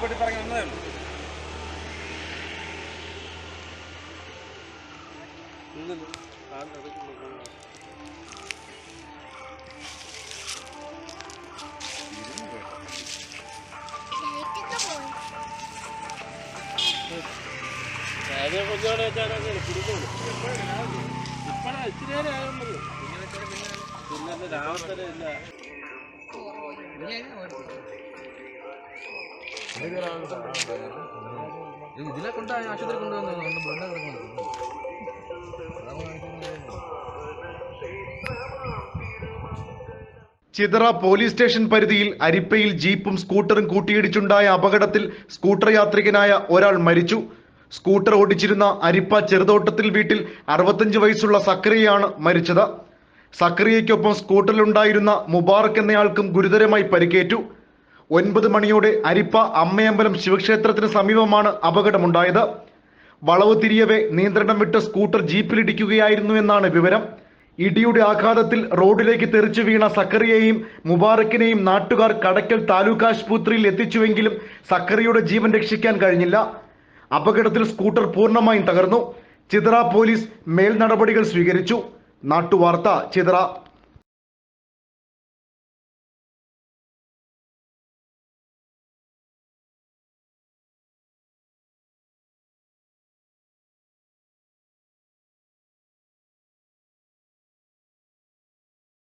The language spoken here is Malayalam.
പെട്ടി പറഞ്ഞു വന്നതേ ഉള്ളൂ കൊഞ്ചോടെ ഇച്ചിരി നേരം ആകുമല്ലോ പിന്നെ രാവിലെ ഇല്ല. ഇതിലെ ആശുപത്രി കൊണ്ടുവന്നു കിടക്കുന്നു ചിതറ പോലീസ് സ്റ്റേഷൻ പരിധിയിൽ അരിപ്പയിൽ ജീപ്പും സ്കൂട്ടറും കൂട്ടിയിടിച്ചുണ്ടായ അപകടത്തിൽ സ്കൂട്ടർ യാത്രികനായ ഒരാൾ മരിച്ചു. സ്കൂട്ടർ ഓടിച്ചിരുന്ന അരിപ്പ ചെറുതോട്ടത്തിൽ വീട്ടിൽ അറുപത്തഞ്ച് വയസ്സുള്ള സക്രിയയാണ് മരിച്ചത്. സക്രിയയ്ക്കൊപ്പം സ്കൂട്ടറിലുണ്ടായിരുന്ന മുബാറക് എന്നയാൾക്കും ഗുരുതരമായി പരിക്കേറ്റു. ഒൻപത് മണിയോടെ അരിപ്പ അമ്മയമ്പലം ശിവക്ഷേത്രത്തിന് സമീപമാണ് അപകടമുണ്ടായത്. വളവ് തിരിയവേ നിയന്ത്രണം വിട്ട് സ്കൂട്ടർ ജീപ്പിലിടിക്കുകയായിരുന്നു എന്നാണ് വിവരം. ഇടിയുടെ ആഘാതത്തിൽ റോഡിലേക്ക് തെറിച്ചു വീണ സക്കറിയെയും മുബാറക്കിനെയും നാട്ടുകാർ കടക്കൽ താലൂക്ക് ആശുപത്രിയിൽ എത്തിച്ചുവെങ്കിലും സക്കറിയുടെ ജീവൻ രക്ഷിക്കാൻ കഴിഞ്ഞില്ല. അപകടത്തിൽ സ്കൂട്ടർ പൂർണമായും തകർന്നു. ചിതറ പോലീസ് മേൽ നടപടികൾ സ്വീകരിച്ചു. നാട്ടുവാർത്ത ചിതറ.